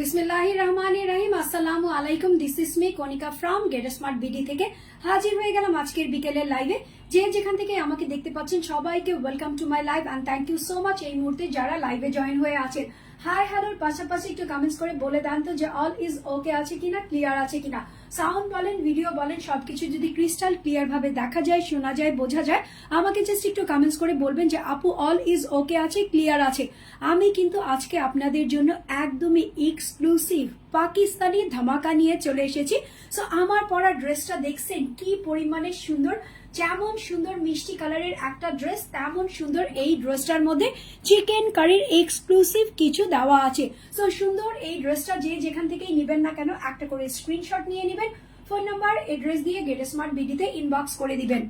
বিসমিল্লাহ রহমান রহিম আসসালামু আলাইকুম this is me Konika from Get Smart BD থেকে হাজির হয়ে গেলাম আজকের বিকেলের লাইভে যে যেখান থেকে আমাকে দেখতে পাচ্ছেন সবাইকে welcome to my live and thank you so much এই মুহূর্তে যারা লাইভে জয়েন হয়ে আছেন। হাই হ্যালোর পাশাপাশি একটু কমেন্টস করে বলে দেন তো যে অল ইজ ওকে আছে কিনা ক্লিয়ার আছে কিনা। সাউন্ড বলেন, ভিডিও বলেন, সবকিছু যদি ক্রিস্টাল ক্লিয়ার ভাবে দেখা যায়, শোনা যায়, বোঝা যায়, আমাকে জাস্ট একটু কমেন্টস করে বলবেন যে, আপু অল ইজ ওকে আছে ক্লিয়ার আছে? আমি কিন্তু আজকে আপনাদের জন্য একদমই এক্সক্লুসিভ পাকিস্তানি ধামাকা নিয়ে চলে এসেছি। সো আমার পরা ড্রেসটা দেখছেন, কি পরিমাণে সুন্দর। যেমন সুন্দর মিষ্টি কালারের একটা ড্রেস তেমন সুন্দর এই ড্রেসটার মধ্যে চিকেন কারির এক্সক্লুসিভ কিছু দেওয়া আছে। সো সুন্দর এই ড্রেসটা যে যেখান থেকেই নেবেন না কেন, একটা করে স্ক্রিনশট নিয়ে নেবেন ফোন নাম্বার এড্রেস দিয়ে গেট স্মার্ট বিডিতে ইনবক্স করে দিবেন।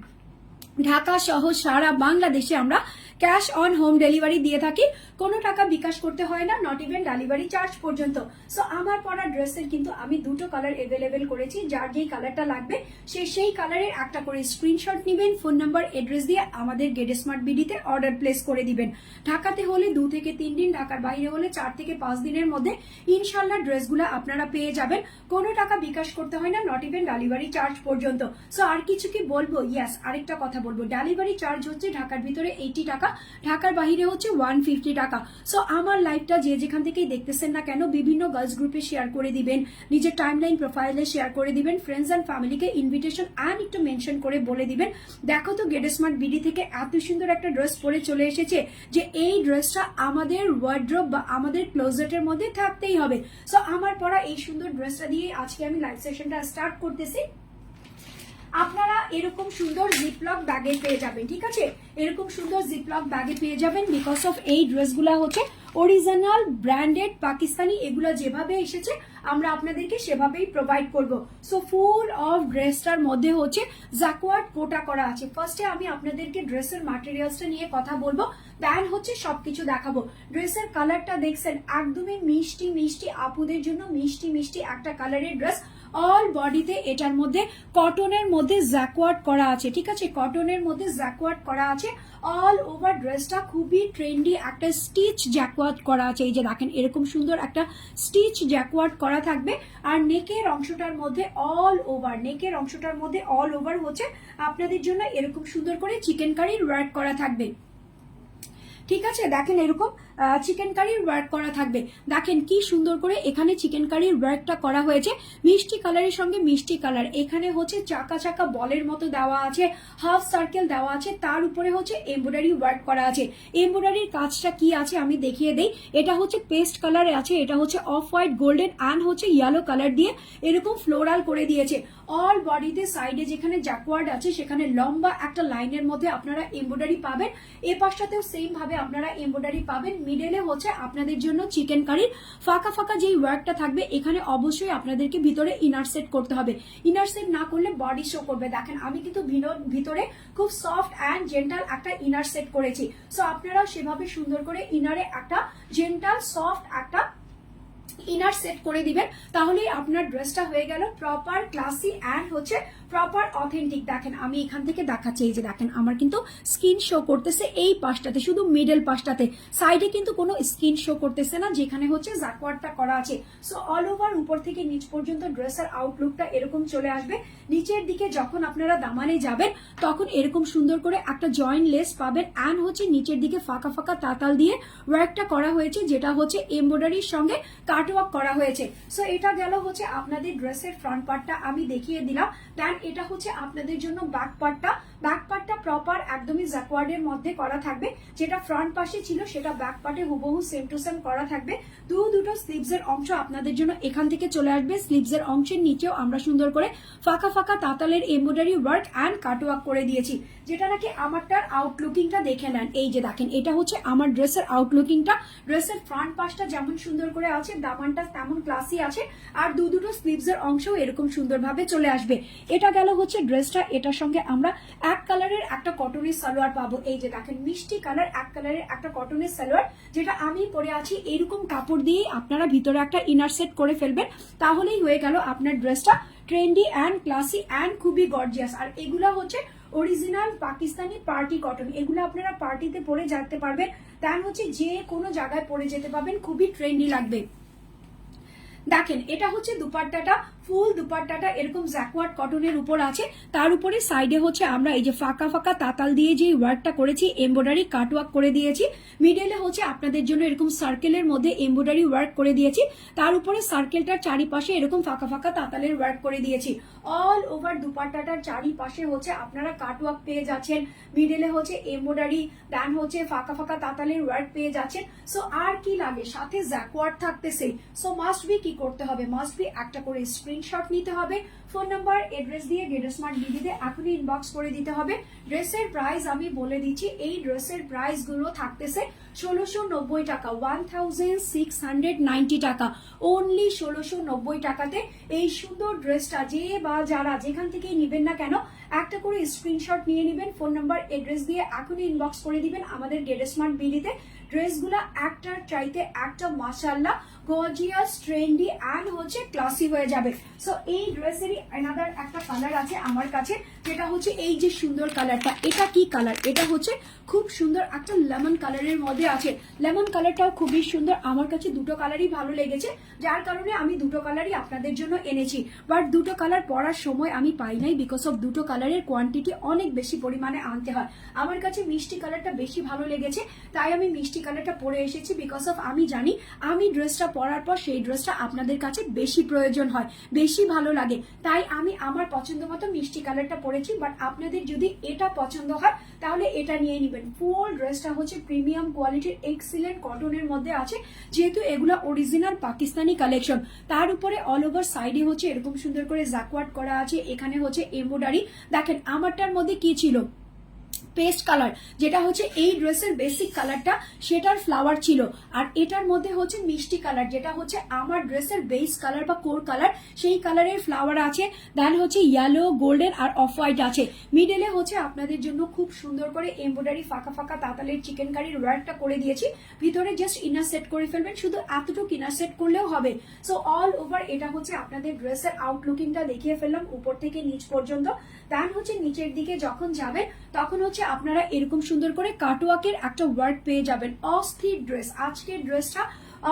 ঢাকা সহ সারা বাংলাদেশে আমরা ক্যাশ অন হোম ডেলিভারি দিয়ে থাকি। কোনো টাকা বিকাশ করতে হয় না নট ইভেন ডেলিভারি চার্জ পর্যন্ত। সো আমার পরা ড্রেসের কিন্তু আমি দুটো কালার এভেলেবেল করেছি, যার যেই কালারটা লাগবে, সে সেই কালারের একটা করে স্ক্রিনশট নেবেন ফোন নাম্বার এড্রেস দিয়ে আমাদের গেট স্মার্ট বিডিতে অর্ডার প্লেস করে দিবেন। ঢাকাতে হলে দু থেকে তিন দিন, ঢাকার বাইরে হলে চার থেকে পাঁচ দিনের মধ্যে ইনশাল্লাহ ড্রেসগুলো আপনারা পেয়ে যাবেন। কোনো টাকা বিকাশ করতে হয় না নট ইভেন ডেলিভারি চার্জ পর্যন্ত। সো আর কিছু কি বলব? ইয়াস আরেকটা কথা বলব। ডেলিভারি চার্জ হচ্ছে ঢাকার ভিতরে এইটি টাকা। ঢাকার বাইরে হচ্ছে ওয়ান ফিফটি টাকা। সো আমার লাইভটা যে যেখান থেকেই দেখতেছেন না কেন, বিভিন্ন গার্লস গ্রুপে শেয়ার করে দিবেন, নিজের টাইম লাইন প্রোফাইলে শেয়ার করে দিবেন ফ্রেন্ডস অ্যান্ড ফ্যামিলিকে ইনভিটেশন অ্যান্ড একটু মেনশন করে বলে দিবেন। দেখো তো গেট স্মার্ট বিডি থেকে এত সুন্দর একটা ড্রেস পরে চলে এসেছে যে, এই ড্রেসটা আমাদের ওয়ার্ড্রোব বা আমাদের ক্লোজেটের মধ্যে থাকতেই হবে। সো আমার পরা এই সুন্দর ড্রেসটা দিয়ে আজকে আমি লাইভ সেশনটা স্টার্ট করতেছি। আপনারা এরকম সুন্দর জিপলক ব্যাগে পেয়ে যাবেন, ঠিক আছে? এরকম সুন্দর জিপলক ব্যাগে পেয়ে যাবেন বিকজ অফ এই ড্রেসগুলো হচ্ছে অরিজিনাল ব্র্যান্ডেড পাকিস্তানি, এগুলো যেভাবে এসেছে, আমরা আপনাদেরকে সেভাবেই প্রোভাইড করব। সো ফুল অফ ড্রেসটার মধ্যে হচ্ছে জাকওয়ার্ড কোটা করা আছে। ফার্স্টে আমি আপনাদেরকে ড্রেসের মাটেরিয়ালসটা নিয়ে কথা বলব দেন হচ্ছে সবকিছু দেখাবো। ড্রেসের কালারটা দেখছেন, একদমই মিষ্টি মিষ্টি, আপুদের জন্য মিষ্টি মিষ্টি একটা কালারের ড্রেস অল বডিতে এটার মধ্যে কটনের মধ্যে জ্যাকওয়ার্ড করা আছে, ঠিক আছে? কটনের মধ্যে জ্যাকওয়ার্ড করা আছে। অল ওভার ড্রেসটা খুবই ট্রেন্ডি একটা স্টিচ জ্যাকওয়ার্ড করা আছে। এই যে দেখেন এরকম সুন্দর একটা স্টিচ জ্যাকওয়ার্ড করা থাকবে। আর নেকের অংশটার মধ্যে অল ওভার নেকের অংশটার মধ্যে অল ওভার হচ্ছে। আপনাদের জন্য এরকম সুন্দর করে চিকেন কারি ওয়ার্ক করা থাকবে। ঠিক আছে? দেখেন এরকম চিকেন কারির ওয়ার্ক করা থাকবে। দেখেন কি সুন্দর করে এখানে চিকেন কারির ওয়ার্কটা করা হয়েছে। মিষ্টি কালারের সঙ্গে মিষ্টি কালার এখানে হচ্ছে চাকা চাকা বলের মতো দেওয়া আছে হাফ সার্কেল দেওয়া আছে, তার উপরে হচ্ছে এমব্রয়ডারি ওয়ার্ক করা আছে। এমব্রয়ডারির কাজটা কি আছে আমি দেখিয়ে দেই। এটা হচ্ছে পেস্ট কালারে আছে, এটা হচ্ছে অফ হোয়াইট গোল্ডেন অ্যান্ড হচ্ছে ইয়েলো কালার দিয়ে এরকম ফ্লোরাল করে দিয়েছে। অল বডিতে সাইডে যেখানে জ্যাকওয়ার্ড আছে, সেখানে লম্বা একটা লাইনের মধ্যে আপনারা এমব্রয়ডারি পাবেন। এ পাশটাতেও সেম ভাবে আপনারা এমব্রয়ডারি পাবেন। মিডলে হচ্ছে আপনাদের জন্য চিকেন কারির ফাঁকা ফাঁকা যেই ওয়ার্কটা থাকবে, এখানে অবশ্যই আপনাদেরকে ভিতরে ইনার সেট করতে হবে। ইনার সেট না করলে বডি শো করবে। দেখেন, আমি কিন্তু ভিতরে খুব সফট অ্যান্ড জেন্টাল একটা ইনার সেট করেছি। সো আপনারাও সেভাবে সুন্দর করে ইনারে একটা জেন্টাল সফট একটা ইনার সেট করে দিবেন তাহলে আপনার ড্রেসটা হয়ে গেল প্রপার ক্লাসি অ্যান্ড হচ্ছে প্রপার অথেন্টিক দেখেন, আমি এখান থেকে দেখাচ্ছি, এই যে দেখেন, আমার কিন্তু স্কিন শো করতেছে এই পাশটাতে, শুধু মিডল পাশটাতে। সাইডে কিন্তু কোনো স্কিন শো করতেছে না, যেখানে হচ্ছে জাকওয়ার্ডটা করা আছে। সো অল ওভার উপর থেকে নিচ পর্যন্ত ড্রেসের আউটলুকটা এরকম চলে আসবে। নিচের দিকে যখন আপনারা দামানে যাবেন, তখন এরকম সুন্দর করে একটা জয়েন্ট লেস পাবেন অ্যান্ড হচ্ছে নিচের দিকে ফাঁকা ফাঁকা তাতাল দিয়ে ওয়ার্কটা করা হয়েছে, যেটা হচ্ছে এমব্রয়ডারির সঙ্গে কাটওয়ার্ক করা হয়েছে। সো এটা গেল হচ্ছে আপনাদের ড্রেসের ফ্রন্ট পার্টটা আমি দেখিয়ে দিলাম। দেন এটা হচ্ছে আপনাদের জন্য ব্যাক পার্টটা ব্যাক পার্টটা প্রপার একদমই জ্যাকওয়ার্ডের মধ্যে করা থাকবে। যেটা ফ্রন্ট পাশে ছিল, সেটা ব্যাক পার্টে হুবহু সেম টু সেম করা থাকবে। দু দুটো স্লিভস এর অংশ আপনাদের জন্য এখান থেকে চলে আসবে। স্লিভস এর অংশের নিচেও আমরা সুন্দর করে ফাঁকা ফাঁকা তাতালের এমব্রয়ডারি ওয়ার্ক অ্যান্ড কাটওয়ার্ক করে দিয়েছি। যেটা নাকি আমারটার আউটলুকিংটা দেখে নেন। এই যে দেখেন, এটা হচ্ছে আমার ড্রেসের আউটলুকিংটা ড্রেসের ফ্রন্ট পাশটা যেমন সুন্দর করে আছে, দামানটা তেমন ক্লাসি আছে। আর দু দুটো স্লিভস এর অংশও এরকম সুন্দরভাবে চলে আসবে। এটা গেল হচ্ছে ড্রেসটা, এটার সঙ্গে আমরা এক কালারের একটা কটনের সালোয়ার পাবো। এই যে দেখেন, মিষ্টি কালার, এক কালারের একটা কটনের সালোয়ার, যেটা আমি পরে আছি এরকম কাপড় দিয়ে আপনারা ভিতরে একটা ইনার সেট করে ফেলবেন। তাহলেই হয়ে গেল আপনার ড্রেসটা ট্রেন্ডি অ্যান্ড ক্লাসি অ্যান্ড খুবই গর্জিয়াস আর এগুলা হচ্ছে অরিজিনাল পাকিস্তানি পার্টি কটন এগুলো আপনারা পার্টিতে পরে যেতে পারবেন। তার হচ্ছে যে কোনো জায়গায় পরে যেতে পারবেন, খুবই ট্রেন্ডি লাগবে। দেখেন, এটা হচ্ছে দুপাট্টাটা ফুল দুপাট্টাটা এরকম জ্যাকওয়ার্ড কটনের উপর আছে। তার উপরে সাইডে হচ্ছে আমরা এই যে ফাঁকা ফাঁকা তাতাল দিয়ে যে ওয়ার্কটা করেছি এমব্রয়ডারি কাটওয়ার্ক করে দিয়েছি। মিডলে হচ্ছে আপনাদের জন্য এরকম সার্কেলের মধ্যে এমব্রয়ডারি ওয়ার্ক করে দিয়েছি। তার উপরে সার্কেলটার চারিপাশে এরকম ফাঁকা ফাঁকা তাতালের ওয়ার্ক করে দিয়েছি। অল ওভার দুপাট্টাটার চারিপাশে হচ্ছে আপনারা কাটওয়ার্ক পেয়ে যাচ্ছেন। মিডলে হচ্ছে এমব্রয়ডারি দেন হচ্ছে ফাঁকা ফাঁকা তাতালের ওয়ার্ক পেয়ে যাচ্ছেন। সো আর কি লাগে? সাথে জ্যাকওয়ার্ড থাকতেছে। সো মাস্ট বি কি করতে হবে? মাস্ট বি একটা করে স্ক্রিনশট নিতে হবে ফোন নাম্বার এড্রেস দিয়ে গেটো স্মার্ট বিডিতে এখনই ইনবক্স করে দিতে হবে। ড্রেসের প্রাইস আমি বলে দিচ্ছি, এই ড্রেসের প্রাইসগুলো থাকতেছে ষোলোশো নব্বই টাকা one thousand six hundred ninety টাকা। অনলি ষোলোশো নব্বই টাকাতে এই সুন্দর ড্রেসটা যে বা যারা যেখান থেকেই নিবেন না কেন, একটা করে স্ক্রিনশট নিয়ে নেবেন ফোন নাম্বার এড্রেস দিয়ে এখনই ইনবক্স করে দিবেন আমাদের গেটো স্মার্ট বিডিতে ড্রেসগুলো একটার চাইতে একটা মাসাল্লা গর্জিয়াস ট্রেন্ডি অ্যান্ড হচ্ছে ক্লাসি হয়ে যাবে। সো এই ড্রেসেরই অ্যানাদার একটা কালার আছে আমার কাছে। যেটা হচ্ছে এই যে সুন্দর কালারটা, এটা কি কালার? এটা হচ্ছে খুব সুন্দর একটা লেমন কালারের মধ্যে আছে। লেমন কালারটাও খুবই সুন্দর। আমার কাছে দুটো কালারই ভালো লেগেছে। যার কারণে আমি দুটো কালারই আপনাদের জন্য এনেছি। বাট দুটো কালার পরার সময় আমি পাই নাই বিকজ অফ দুটো কালারের কোয়ান্টিটি অনেক বেশি পরিমাণে আনতে হয়। আমার কাছে মিষ্টি কালারটা বেশি ভালো লেগেছে। তাই আমি মিষ্টি কালারটা পরে এসেছি বিকজ অফ আমি জানি, আমি ড্রেসটা পরার পর সেই ড্রেসটা আপনাদের কাছে বেশি প্রয়োজন হয়, বেশি ভালো লাগে। তাই আমি আমার পছন্দ মতো মিষ্টি কালারটা পরেছি বাট আপনাদের যদি এটা পছন্দ হয়, তাহলে এটা নিয়ে নেবেন। ফুল ড্রেসটা হচ্ছে প্রিমিয়াম কোয়ালিটির এক্সিলেন্ট কটনের মধ্যে আছে, যেহেতু এগুলো অরিজিনাল পাকিস্তানি কালেকশন তার উপরে অল ওভার সাইডে হচ্ছে এরকম সুন্দর করে জাকওয়ার্ড করা আছে, এখানে হচ্ছে এমব্রয়ডারি দেখেন, আমারটার মধ্যে কি ছিল? পেস্ট কালার যেটা হচ্ছে এই ড্রেসের বেসিক কালারটা সেটার ফ্লাওয়ার ছিল। আর এটার মধ্যে হচ্ছে মিষ্টি কালার যেটা হচ্ছে আমার ড্রেসের বেস কালার বা কোর কালার সেই কালারের ফ্লাওয়ার আছে। দেন হচ্ছে ইয়েলো গোল্ডেন আর অফ হোয়াইট আছে মিডলে হচ্ছে আপনাদের জন্য খুব সুন্দর করে এমব্রয়ডারি ফাঁকা ফাঁকা তাতালের চিকেন কারির ওয়ার্কটা করে দিয়েছি। ভিতরে জাস্ট ইনার সেট করে ফেলবেন, শুধু এতটুকু ইনার সেট করলেও হবে। সো অল ওভার এটা হচ্ছে আপনাদের ড্রেসের আউটলুকিংটা দেখিয়ে ফেললাম, উপর থেকে নিচ পর্যন্ত। দেন হচ্ছে নিচের দিকে যখন যাবেন, তখন হচ্ছে আপনারা এরকম সুন্দর করে কাটোয়াকের একটা ওয়ার্ড পেয়ে যাবেন, অস্থির ড্রেস। আজকের ড্রেসটা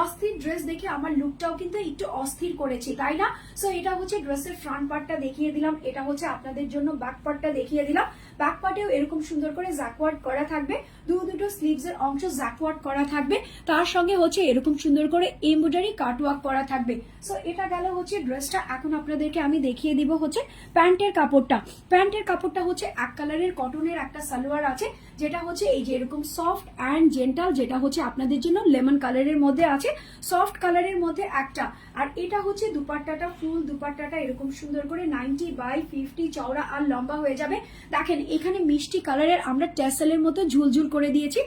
অস্থির ড্রেস দেখে আমার লুকটাও কিন্তু একটু অস্থির করেছি, তাই না? সো এটা হচ্ছে ড্রেসের ফ্রন্ট পার্টটা দেখিয়ে দিলাম, এটা হচ্ছে আপনাদের জন্য ব্যাক পার্টটা দেখিয়ে দিলাম। ব্যাক পার্টেও এরকম সুন্দর করে জ্যাকওয়ার্ড করা থাকবে। দু দুটো স্লিভস এর অংশ জ্যাকওয়ার্ড করা থাকবে। তার সঙ্গে হচ্ছে এরকম সুন্দর করে এমব্রয়ডারি কাটওয়ার্ক করা থাকবে। সো এটা গেল হচ্ছে ড্রেসটা এখন আপনাদেরকে আমি দেখিয়ে দিব হচ্ছে প্যান্টের কাপড়টা। প্যান্টের কাপড়টা হচ্ছে এক কালারের কটনের একটা সালোয়ার আছে, যেটা হচ্ছে এই যে এরকম সফট অ্যান্ড জেন্টাল যেটা হচ্ছে আপনাদের জন্য লেমন কালারের মধ্যে আছে। সফট কালারের মধ্যে একটা। আর এটা হচ্ছে দুপাট্টাটা ফুল দুপাট্টাটা এরকম সুন্দর করে নাইনটি বাই ফিফটি চওড়া আর লম্বা হয়ে যাবে। দেখেন, এখানে মিষ্টি কালারের আমরা ট্যাসেলের মতো ঝুলঝুল করে দিয়েছি।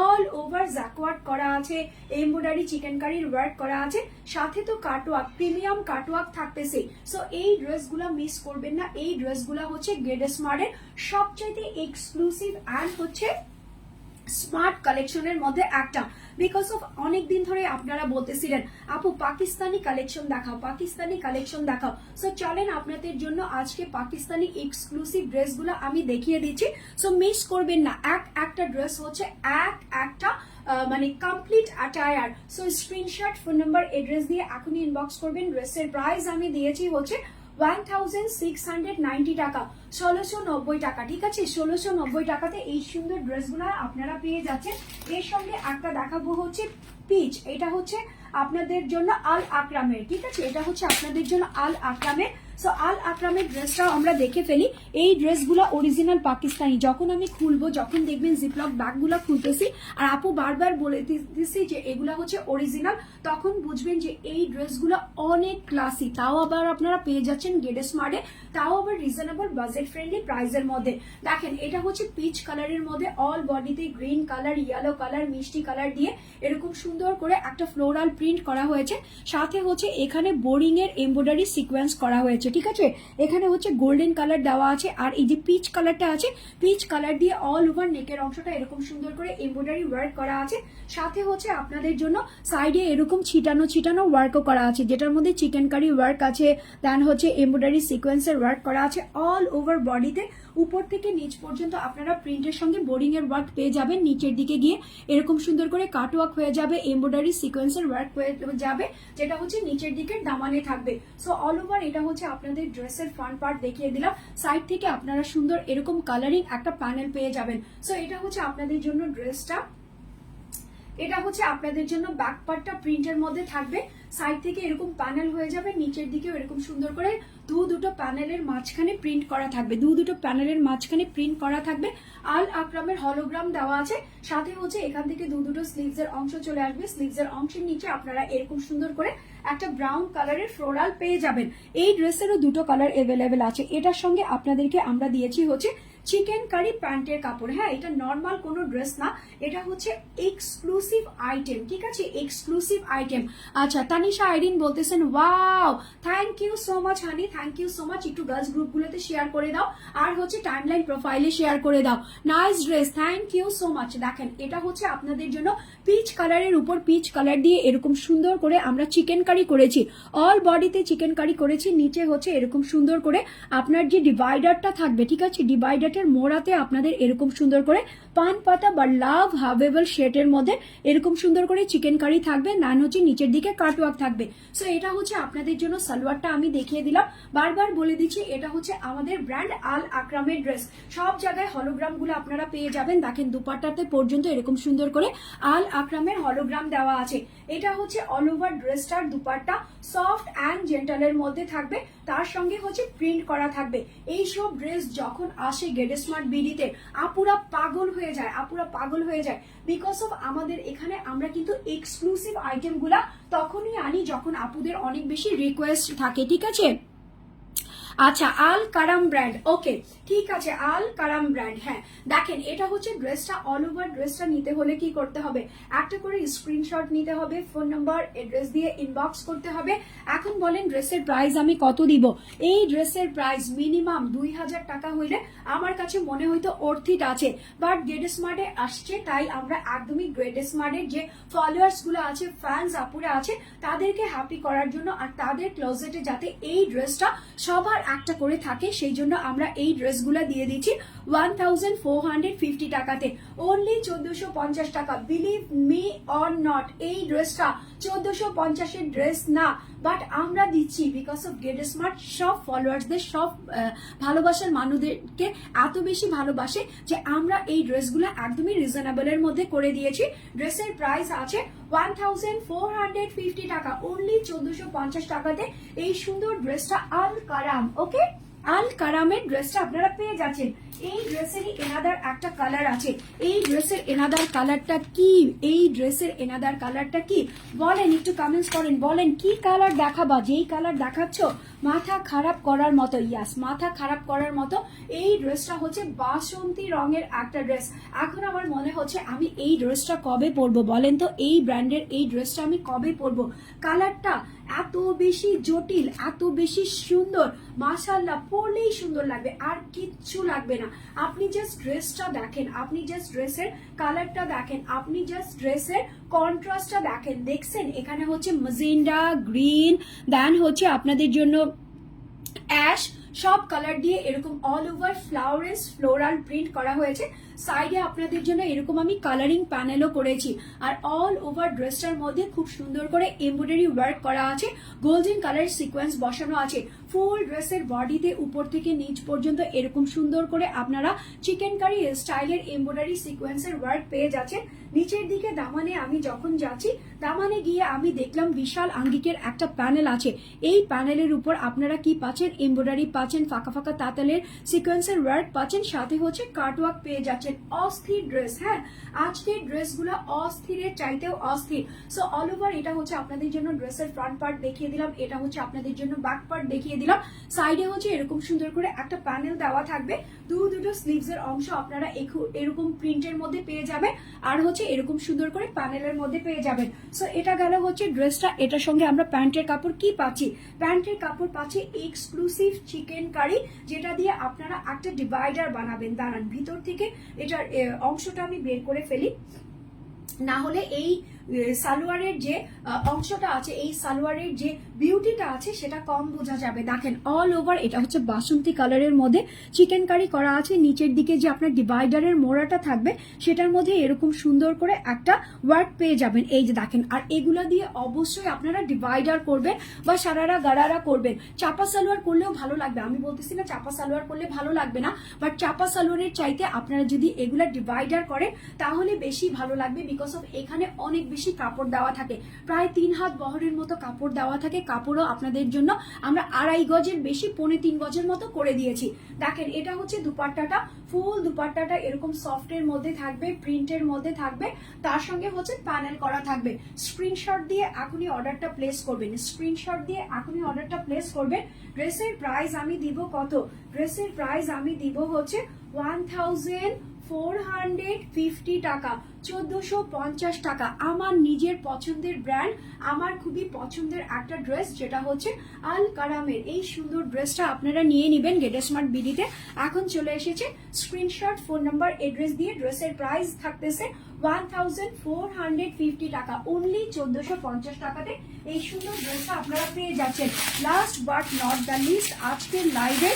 অল ওভার জ্যাকওয়ার্ক করা আছে এমব্রয়ডারি চিকেন কারির ওয়ার্ক করা আছে, সাথে তো কাটওয়ার্ক প্রিমিয়াম কাটওয়ার্ক থাকতেছে। সো এই ড্রেসগুলো মিস করবেন না, এই ড্রেসগুলো হচ্ছে গ্রেডেস্মার্টের স্মার্টের সবচাইতে এক্সক্লুসিভ অ্যান্ড হচ্ছে স্মার্ট কালেকশনের মধ্যে একটা। বিকজ অফ অনেক দিন ধরে আপনারা বলতেছিলেন, আপু, পাকিস্তানি কালেকশন দেখাও, পাকিস্তানি কালেকশন দেখাও। সো চলেন আপনাদের জন্য আজকে পাকিস্তানি এক্সক্লুসিভ ড্রেসগুলো আমি দেখিয়ে দিচ্ছি। সো মিস করবেন না, এক একটা ড্রেস হচ্ছে এক একটা মানে complete attire so screenshot phone number address দিয়ে এখনই ইনবক্স করবেন। ড্রেসের প্রাইস আমি দিয়েছি হচ্ছে ওয়ান সিক্স হান্ড্রেড নাইনটি টাকা, ষোলোশো নব্বই টাকা, ঠিক আছে? ষোলোশো নব্বই টাকাতে এই সুন্দর ড্রেসগুলো আপনারা পেয়ে যাচ্ছেন। এর সঙ্গে একটা দেখাবো হচ্ছে পিচ। এটা হচ্ছে আপনাদের জন্য আল আকরামের ঠিক আছে? এটা হচ্ছে আপনাদের জন্য আল আকরামের সো আল আকরামের ড্রেসটাও আমরা দেখে ফেলি। এই ড্রেসগুলো অরিজিনাল পাকিস্তানি যখন আমি খুলবো, যখন দেখবেন জিপলক ব্যাগগুলো খুলতেছি, আর আপু বারবার বলে দিচ্ছি যে এগুলো হচ্ছে অরিজিনাল তখন বুঝবেন যে এই ড্রেসগুলো অনেক ক্লাসি তাও আবার আপনারা পেয়ে যাচ্ছেন গেডে স্মার্টে তাও আবার রিজনেবল বাজেট ফ্রেন্ডলি প্রাইসের মধ্যে। দেখেন, এটা হচ্ছে পিচ কালারের মধ্যে। অল বডিতে গ্রিন কালার ইয়েলো কালার মিষ্টি কালার দিয়ে এরকম সুন্দর করে একটা ফ্লোরাল প্রিন্ট করা হয়েছে। সাথে হচ্ছে এখানে বোরিং এর এমব্রয়ডারি সিকোয়েন্স করা হয়েছে। ঠিক আছে? এখানে হচ্ছে গোল্ডেন কালার দেওয়া আছে, আর এই যে পিচ কালারটা আছে পিচ কালার দিয়ে অল ওভার নেকের অংশটা এরকম সুন্দর করে এমব্রয়ডারি ওয়ার্ক করা আছে। সাথে হচ্ছে আপনাদের জন্য সাইডে এরকম ছিটানো ছিটানো ওয়ার্কও করা আছে, যেটার মধ্যে চিকেন কারি ওয়ার্ক আছে দেন হচ্ছে এমব্রয়ডারি সিকোয়েন্সের ওয়ার্ক করা আছে অল ওভার বডিতে উপর থেকে নিচ পর্যন্ত আপনারা প্রিন্টের সঙ্গে বোরিং এর ওয়ার্ক পেয়ে যাবেন, নিচের দিকে গিয়ে এরকম সুন্দর করে কাট ওয়ার্ক হয়ে যাবে এমব্রয়ডারি সিকোয়েন্সের ওয়ার্ক হয়ে যাবে, যেটা হচ্ছে নিচের দিকের দামানে থাকবে। সো অল ওভার এটা হচ্ছে আপনাদের ড্রেসের ফ্রন্ট পার্ট দেখিয়ে দিলাম। সাইড থেকে আপনারা সুন্দর এরকম কালারিং একটা প্যানেল পেয়ে যাবেন। সো এটা হচ্ছে আপনাদের জন্য ড্রেসটা এটা হচ্ছে আপনাদের জন্য ব্যাক পার্টটা প্রিন্টের মধ্যে থাকবে। সাইড থেকে এরকম প্যানেল হয়ে যাবে, নিচের দিকেও এরকম সুন্দর করে দু দুটো প্যানেলের মাঝখানে প্রিন্ট করা থাকবে, দু দুটো প্যানেলের মাঝখানে প্রিন্ট করা থাকবে। আল আক্রামের হলোগ্রাম দেওয়া আছে, সাথে হচ্ছে এখান থেকে দু দুটো স্লিভস এর অংশ চলে আসবে। স্লিভস এর অংশের নিচে আপনারা এরকম সুন্দর করে একটা ব্রাউন কালারের ফ্লোরাল পেয়ে যাবেন। এই ড্রেসেরও দুটো কালার এভেলেবেল আছে। এটার সঙ্গে আপনাদেরকে আমরা দিয়েছি হচ্ছে চিকেন কারি প্যান্টের কাপড়। হ্যাঁ এটা নর্মাল কোনো ড্রেস না। এটা হচ্ছে এক্সক্লুসিভ আইটেম ঠিক আছে? এক্সক্লুসিভ আইটেম আচ্ছা তানিশা আইরিন বলতেছেন wow thank you so much honey thank you so much একটু গার্লস গ্রুপগুলোতে শেয়ার করে দাও। আর হচ্ছে টাইমলাইন প্রোফাইলে শেয়ার করে দাও। Nice dress thank you so much দেখেন, এটা হচ্ছে আপনাদের জন্য পিচ কালারের উপর পিচ কালার দিয়ে এরকম সুন্দর করে আমরা চিকেন কারি করেছি। অল বডিতে চিকেন কারি করেছি, নিচে হচ্ছে এরকম সুন্দর করে আপনার যে ডিভাইডারটা থাকবে, ঠিক আছে? ডিভাইডারটার মোড়াতে আপনাদের এরকম সুন্দর করে পান পাতা বা লাভ হাভেবল শেটের মধ্যে এরকম সুন্দর করে চিকেন কারি থাকবে, নান হচ্ছে নিচের দিকে কাটওয়ার্ক থাকবে। সো এটা হচ্ছে আপনাদের জন্য সালোয়ারটা আমি দেখিয়ে দিলাম। বারবার বলে দিচ্ছি, এটা হচ্ছে আমাদের ব্র্যান্ড আল আকরামের ড্রেস সব জায়গায় হলোগ্রামগুলো আপনারা পেয়ে যাবেন। দেখেন, দুপাট্টাতে পর্যন্ত এরকম সুন্দর করে আল আকরামের হলোগ্রাম দেওয়া আছে। এটা হচ্ছে অল ওভার ড্রেসটার দুপাট্টা। সফট অ্যান্ড জেন্টালের মধ্যে থাকবে। তার সঙ্গে হচ্ছে প্রিন্ট করা থাকবে। এই সব ড্রেস যখন আসে গেট স্মার্ট বিডিতে, আপুরা পাগল হয়ে যায়, আপুরা পাগল হয়ে যায়। বিকজ অফ আমাদের এখানে আমরা কিন্তু এক্সক্লুসিভ আইটেমগুলা তখনই আনি যখন আপুদের অনেক বেশি রিকোয়েস্ট থাকে, ঠিক আছে? আচ্ছা আল কারাম ব্র্যান্ড। ওকে, ঠিক আছে, আল কারাম ব্র্যান্ড হ্যাঁ। দেখেন, এটা হচ্ছে ড্রেসটা অল ওভার ড্রেসটা নিতে হলে কি করতে হবে? একটা করে স্ক্রিনশট নিতে হবে ফোন নাম্বার এড্রেস দিয়ে ইনবক্স করতে হবে। এখন বলেন, ড্রেসের প্রাইস আমি কত দিব? এই ড্রেসের প্রাইস মিনিমাম দুই হাজার টাকা হইলে আমার কাছে মনে হয়তো অর্থিত আছে। বাট গেড স্মার্টে আসছে, তাই আমরা একদমই গ্রেড স্মার্টের যে ফলোয়ার্সগুলো আছে ফ্যান্স আপুরা আছে, তাদেরকে হ্যাপি করার জন্য আর তাদের ক্লোজেটে যাতে এই ড্রেসটা সবার একটা করে থাকে, সেই জন্য আমরা এই ড্রেসগুলো দিয়ে দিচ্ছি one thousand four hundred fifty টাকাতে। অনলি চোদ্দশো পঞ্চাশ টাকা। বিলিভ মি অর নট এই ড্রেসটা চোদ্দশো পঞ্চাশের ড্রেস না। বাট আমরা দিচ্ছি বিকজ অফ গেট স্মার্ট সব ফলোয়ার্সদের সব ভালোবাসার মানুষদেরকে এত বেশি ভালোবাসে যে আমরা এই ড্রেসগুলো একদমই রিজনেবলের মধ্যে করে দিয়েছি। ড্রেসের প্রাইস আছে one thousand four hundred fifty টাকা অনলি চোদ্দশো পঞ্চাশ টাকাতে। এই সুন্দর ড্রেসটা আল কারাম ওকে আল কারামের ড্রেসটা আপনারা পেয়ে যাচ্ছেন। এই ড্রেসেরই এনাদার একটা কালার আছে। এই ড্রেসের এনাদার কালারটা কি? এই ড্রেসের এনাদার কালারটা কি? বলেন, একটু কমেন্টস করেন। বলেন, কি কালার দেখাবা? যেই কালার দেখাচ্ছ, মাথা খারাপ করার মতো ইয়াস মাথা খারাপ করার মতো, এই ড্রেসটা হচ্ছে বাসন্তী রঙের একটা ড্রেস এখন আমার মনে হচ্ছে আমি এই ড্রেসটা কবে পরবো? বলেন তো, এই ব্র্যান্ডের এই ড্রেসটা আমি কবে পরবো? কালারটা এত বেশি জটিল, এত বেশি সুন্দর। মাসাল্লাহ পরলেই সুন্দর লাগবে, আর কিচ্ছু লাগবে না। আপনি জাস্ট ড্রেসটা দেখেন, আপনি জাস্ট ড্রেসের কালারটা দেখেন, আপনি জাস্ট ড্রেসের কন্ট্রাস্টটা দেখেন। দেখছেন, এখানে হচ্ছে মজিন্ডা গ্রিন দেন হচ্ছে আপনাদের জন্য অ্যাশ সব কালার দিয়ে এরকম all over flowers floral print করা হয়েছে। সাইডে আপনাদের জন্য এরকম আমি কালারিং প্যানেলও করেছি। আর অল ওভার ড্রেসটার মধ্যে খুব সুন্দর করে এমব্রয়ডারি ওয়ার্ক করা আছে। গোল্ডেন কালার সিকোয়েন্স বসানো আছে। ফুল ড্রেসের বডিতে উপর থেকে নিচ পর্যন্ত এরকম সুন্দর করে আপনারা চিকেন কারি স্টাইলের এমব্রয়ডারি সিকোয়েন্সের ওয়ার্ক পেয়ে যাচ্ছেন। নিচের দিকে দামানে আমি যখন যাচ্ছি, দামানে গিয়ে আমি দেখলাম বিশাল আঙ্গিকের একটা প্যানেল আছে। এই প্যানেলের উপর আপনারা কি পাচ্ছেন? এমব্রয়ডারি পাচ্ছেন। ফাঁকা ফাঁকা তাতালের সিকোয়েন্সের ওয়ার্ক পাচ্ছেন। সাথে হচ্ছে কাটওয়ার্ক পেয়ে যাচ্ছেন অস্থির ড্রেস হ্যাঁ? আজকের ড্রেসগুলো অস্থিরের চাইতেও অস্থির। সো অল ওভার এটা হচ্ছে আপনাদের জন্য ড্রেসের ফ্রন্ট পার্ট দেখিয়ে দিলাম, এটা হচ্ছে আপনাদের জন্য ব্যাক পার্ট দেখিয়ে দিলাম। সাইডে হচ্ছে এরকম সুন্দর করে একটা প্যানেল দেওয়া থাকবে। দু দুটো স্লিভস এর অংশ আপনারা এরকম প্রিন্টের মধ্যে পেয়ে যাবেন, আর হচ্ছে এরকম সুন্দর করে প্যানেলের মধ্যে পেয়ে যাবেন। সো এটা গেল হচ্ছে ড্রেসটা এটার সঙ্গে আমরা প্যান্টের কাপড় কি পাচ্ছি? প্যান্টের কাপড় পাচ্ছি এক্সক্লুসিভ চিকেন কারি যেটা দিয়ে আপনারা একটা ডিভাইডার বানাবেন, দাঁড়ান, ভিতর থেকে এটার অংশটা আমি বের করে ফেলি। না হলে এই সালোয়ারের যে অংশটা আছে, এই সালোয়ারের যে বিউটিটা আছে, সেটা কম বোঝা যাবে। দেখেন অল ওভার এটা হচ্ছে বাসন্তী কালারের মধ্যে চিকেন কারি করা আছে। নিচের দিকে যে আপনার ডিভাইডারের মোড়াটা থাকবে, সেটার মধ্যে এরকম সুন্দর করে একটা ওয়ার্ক পেয়ে যাবেন। এই যে দেখেন, আর এগুলা দিয়ে অবশ্যই আপনারা ডিভাইডার করবেন বা সারারা গারারা করবেন। চাপা সালোয়ার করলেও ভালো লাগবে। আমি বলতেছি না চাপা সালোয়ার করলে ভালো লাগবে না বাট চাপা সালোয়ারের চাইতে আপনারা যদি এগুলা ডিভাইডার করেন, তাহলে বেশি ভালো লাগবে বিকজ অফ এখানে অনেক বেশি কাপড় দেওয়া থাকে। প্রায় তিন হাত বহরের মতো কাপড় দেওয়া থাকে। কাপড়ও আপনাদের জন্য আমরা আড়াই গজের বেশি, পৌনে তিন গজের মতো করে দিয়েছি। দেখেন, এটা হচ্ছে দুপাট্টাটা। ফুল দুপাট্টাটা এরকম সফটের মধ্যে থাকবে, প্রিন্টের মধ্যে থাকবে। তার সঙ্গে হচ্ছে প্যানেল করা থাকবে। স্ক্রিনশট দিয়ে এখনই অর্ডারটা প্লেস করবেন। স্ক্রিনশট দিয়ে এখনই অর্ডারটা প্লেস করবেন। ড্রেসের প্রাইস আমি দিব কত? ড্রেসের প্রাইস আমি দিব হচ্ছে one thousand four hundred fifty টাকা, চোদ্দশো পঞ্চাশ টাকা। আমার নিজের পছন্দের ব্র্যান্ড আমার খুবই পছন্দের একটা ড্রেস যেটা হচ্ছে আল কারামের। এই সুন্দর ড্রেসটা আপনারা নিয়ে নেবেন গেটে স্মার্ট বিডিতে। এখন চলে এসেছে স্ক্রিনশট ফোন নাম্বার এড্রেস দিয়ে ড্রেসের প্রাইস থাকতেছে one thousand four hundred fifty টাকা। অনলি চোদ্দশো পঞ্চাশ টাকাতে এই সুন্দর ড্রেসটা আপনারা পেয়ে যাচ্ছেন। Last but not the least আজকের লাইভে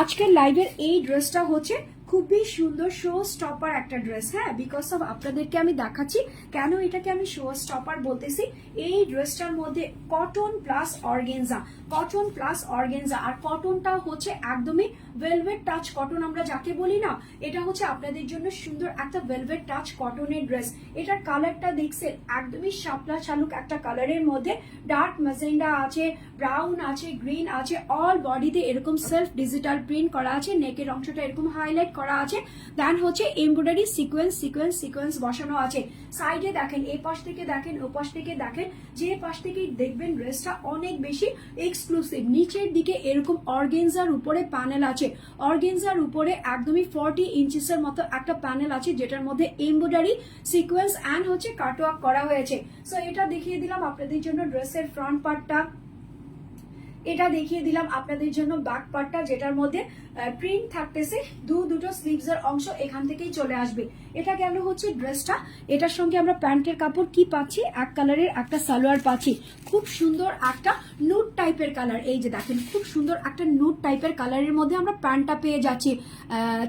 আজকের লাইভের এই ড্রেসটা হচ্ছে খুবই সুন্দর শো স্টপার একটা ড্রেস হ্যাঁ? বিকজ অফ আপনাদেরকে আমি দেখাচ্ছি কেন এটাকে আমি শো স্টপার বলতেছি। এই ড্রেসটার মধ্যে cotton plus organza cotton plus organza আর কটনটা হচ্ছে একদমই ভেলভেট টাচ কটন আমরা যাকে বলি না, এটা হচ্ছে আপনাদের জন্য সুন্দর একটা ভেলভেট টাচ কটনের ড্রেস এটার কালারটা দেখছেন, একদমই শাপলা শালুক একটা কালারের মধ্যে। ডার্ক ম্যাজেন্ডা আছে ব্রাউন আছে গ্রিন আছে অল বডিতে এরকম সেলফ ডিজিটাল প্রিন্ট করা আছে নেকের অংশটা এরকম হাইলাইট করা আছে। দেন হচ্ছে এমব্রয়ডারি সিকোয়েন্স সিকোয়েন্স সিকোয়েন্স বসানো আছে। সাইডে দেখেন এই পাশ থেকে দেখেন, ও পাশ থেকে দেখেন, যে পাশ থেকে দেখবেন ড্রেসটা অনেক বেশি এক্সক্লুসিভ নিচের দিকে এরকম অর্গেনজার উপরে প্যানেল আছে। অর্গেনজার উপরে একদমই ফর্টি ইঞ্চিসের মতো একটা প্যানেল আছে, যেটার মধ্যে এমব্রয়ডারি সিকোয়েন্স অ্যান্ড হচ্ছে কাটওয়ার্ক করা হয়েছে। সো এটা দেখিয়ে দিলাম আপনাদের জন্য ড্রেসের ফ্রন্ট পার্টটা এটা দেখিয়ে দিলাম আপনাদের জন্য ব্যাক পার্টটা যেটার মধ্যে প্রিন্ট থাকতেছে, দু, দুটো স্লিভস এর অংশ এখান থেকেই চলে আসবে। এটা গেল হচ্ছে ড্রেসটা এটার সঙ্গে আমরা প্যান্টের কাপড় কি পাচ্ছি? এক কালারের একটা সালোয়ার পাচ্ছি। খুব সুন্দর একটা নুট টাইপের কালার এই যে দেখেন, খুব সুন্দর একটা নুট টাইপের কালারের মধ্যে আমরা প্যান্টটা পেয়ে যাচ্ছি।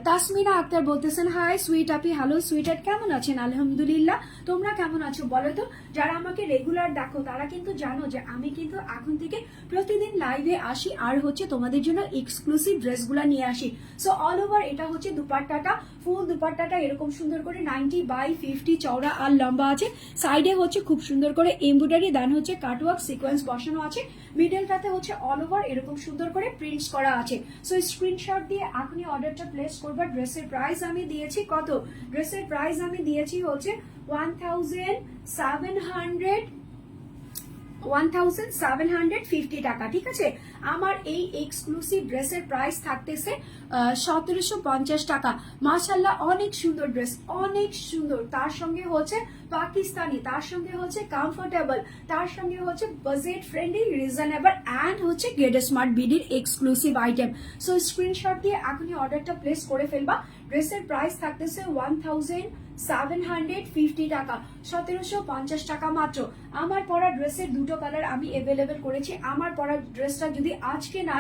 তাসমিনা আক্তার বলতেছেন হাই সুইট আপি হ্যালো সুইটার কেমন আছেন? আলহামদুলিল্লাহ। তোমরা কেমন আছো বলো তো? যারা আমাকে রেগুলার দেখো, তারা কিন্তু জানো যে আমি কিন্তু এখন থেকে প্রতিদিন লাইভে আসি। আর হচ্ছে তোমাদের জন্য এক্সক্লুসিভ ড্রেসগুলো নিয়ে আসি। সো অল ওভার এটা হচ্ছে দুপাট্টাটা। ফুল দুপাট্টাটা এরকম সুন্দর করে নাইনটি বাই ফিফটি চওড়া আর লম্বা আছে। সাইডে হচ্ছে খুব সুন্দর করে এমব্রয়ডারি দেন হচ্ছে কাটওয়ার্ক সিকোয়েন্স বসানো আছে। মিডলটাতে হচ্ছে অল ওভার এরকম সুন্দর করে প্রিন্টস করা আছে। সো স্ক্রিনশট দিয়ে এখনই অর্ডারটা প্লেস করবার ড্রেসের প্রাইস আমি দিয়েছি কত? ড্রেসের প্রাইস আমি দিয়েছি হচ্ছে one thousand seven hundred one thousand seven hundred fifty টাকা, ঠিক আছে? আমার এই এক্সক্লুসিভ ড্রেসের প্রাইস থাকতেছে সতেরোশো পঞ্চাশ টাকা। মাশাল্লাহ অনেক সুন্দর ড্রেস, অনেক সুন্দর। তার সঙ্গে হচ্ছে পাকিস্তানি, তার সঙ্গে হচ্ছে কমফোর্টেবল তার সঙ্গে হচ্ছে বাজেট ফ্রেন্ডলি রিজনেবল অ্যান্ড হচ্ছে গেট স্মার্ট বিডির এক্সক্লুসিভ আইটেম সো স্ক্রিনশট দিয়ে এখনই অর্ডারটা প্লেস করে ফেলবা। ড্রেসের প্রাইস থাকতেছে one thousand seven hundred fifty টাকা, সতেরোশো পঞ্চাশ টাকা মাত্র। আমার পরা ড্রেসের দুটো কালার আমি অ্যাভেলেবেল করেছি। আমার ড্রেসটা যদি আজকে না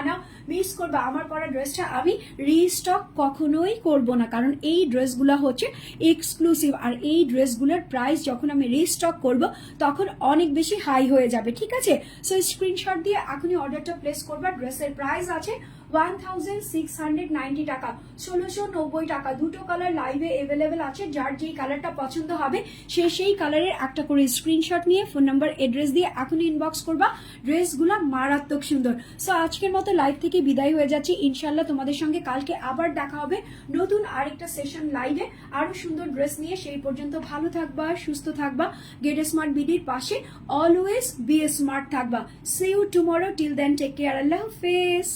মিস করবে। আমার ড্রেসটা আমি রিস্টক কখনোই করব না। কারণ এই ড্রেসগুলো হচ্ছে এক্সক্লুসিভ আর এই ড্রেসগুলোর প্রাইস যখন আমি রিস্টক করব, তখন অনেক বেশি হাই হয়ে যাবে। ঠিক আছে? সো স্ক্রিনশট দিয়ে এখনই অর্ডারটা প্লেস করবা। ড্রেসের প্রাইস আছে one thousand six hundred ninety টাকা। ষোলোশো নব্বই টাকা। দুটো কালার লাইভে অ্যাভেলেবেল আছে। যার যেই কালারটা পছন্দ হবে, সে সেই কালারের একটা করে স্ক্রিনশট নিয়ে ফোন নাম্বার এড্রেস দিয়ে এখনই ইনবক্স করবা। ড্রেসগুলো মারাত্মক সুন্দর। সো আজকের মতো লাইভ থেকে বিদায় হয়ে যাচ্ছি। ইনশাল্লাহ তোমাদের সঙ্গে কালকে আবার দেখা হবে নতুন আরেকটা সেশন লাইভে আরও সুন্দর ড্রেস নিয়ে। সেই পর্যন্ত ভালো থাকবা, সুস্থ থাকবা। গেট স্মার্ট বিডির পাশে অলওয়েজ বি স্মার্ট থাকবা। See you tomorrow till then take care আল্লাহ হাফেজ।